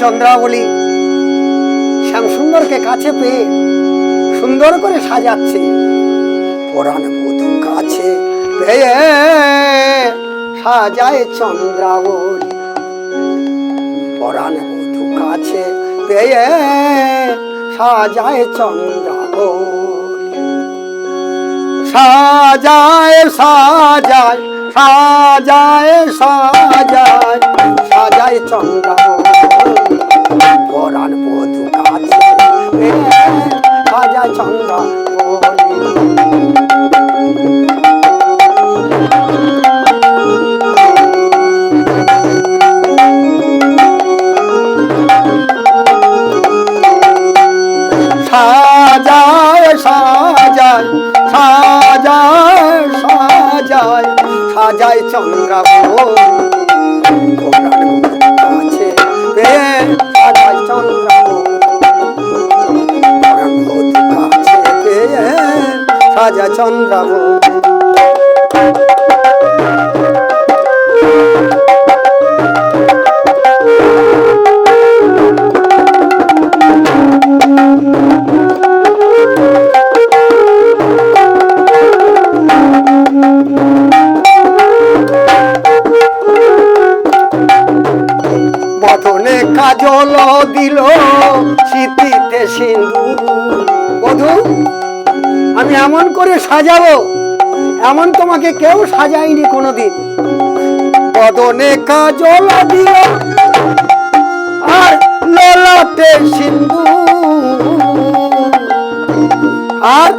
চন্দ্রাবলী। শ্যাম সুন্দরকে কাছে পেয়ে সুন্দর করে সাজাচ্ছে। পরাণ বধূ কাছে পেয়ে সাজায় চন্দ্রাবলী। পরাণ বধূ কাছে পেয়ে সাজায় চন্দ্রাবলী। সাজায় সাজায় সাজায় সাজায় সাজায় চন্দ্রাবলী। সাজায় সাজায় সাজায় সাজায় চন্দ্রাবলী বদনে কাজল দিল স্মৃতিতে সিন্ধু বধু আমি এমন করে সাজাবো, এমন তোমাকে কেউ সাজায়নি কোনোদিন বদনে কাজল দিল আর ললাটে সিন্ধু আর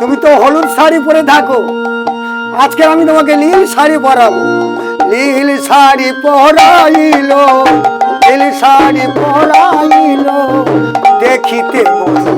তুমি তো হলুদ শাড়ি পরে থাকো, আজকে আমি তোমাকে নীল শাড়ি পরাবো নীল শাড়ি পরাইল, নীল শাড়ি পরাইল, দেখিতে মধুর।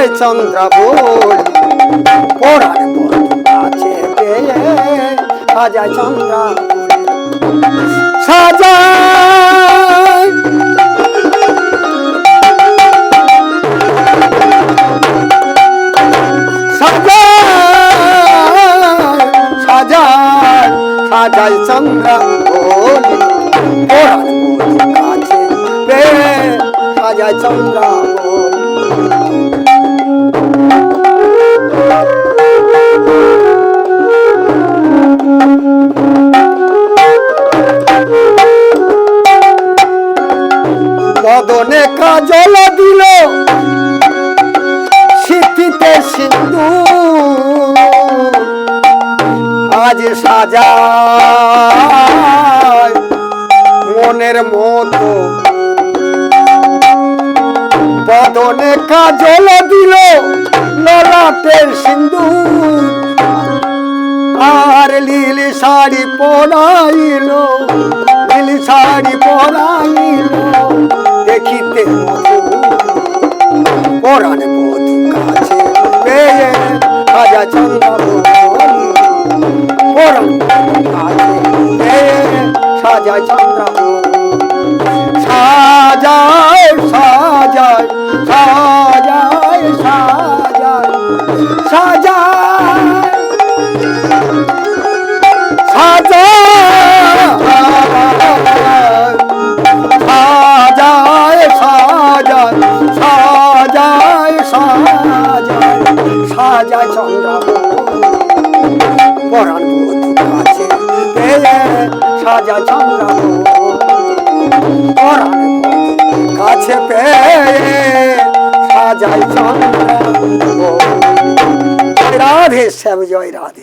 হয় চন্দ্রাবল। পড়ার আছে সাজা চন্দ্রাবল। সাজা সাজাই চন্দ্রা বলি পড়ার বলি কাছে রে সাজাই চন্দ্রা সাজায় মনের মতো। বদনে কাজল দিল ললাটের সিন্ধু আর লীল শাড়ি পরাইল, নীল শাড়ি পরাইল। পরাণ বধূ কাছে পেয়ে সাজা চন্দ্রাবলী সাজায় সাজায় সাজায় সাজায়। সাজায় সাজায় সাজায় সাজায় সাজায় সাজায় চন্দ্রাবলী পরাণ বধু কাছে পেলে সাজা চামড়া পরাণ কাছে পেয়ে সাজাই চামড়া রাধে, শ্যাম, জয় রাধে।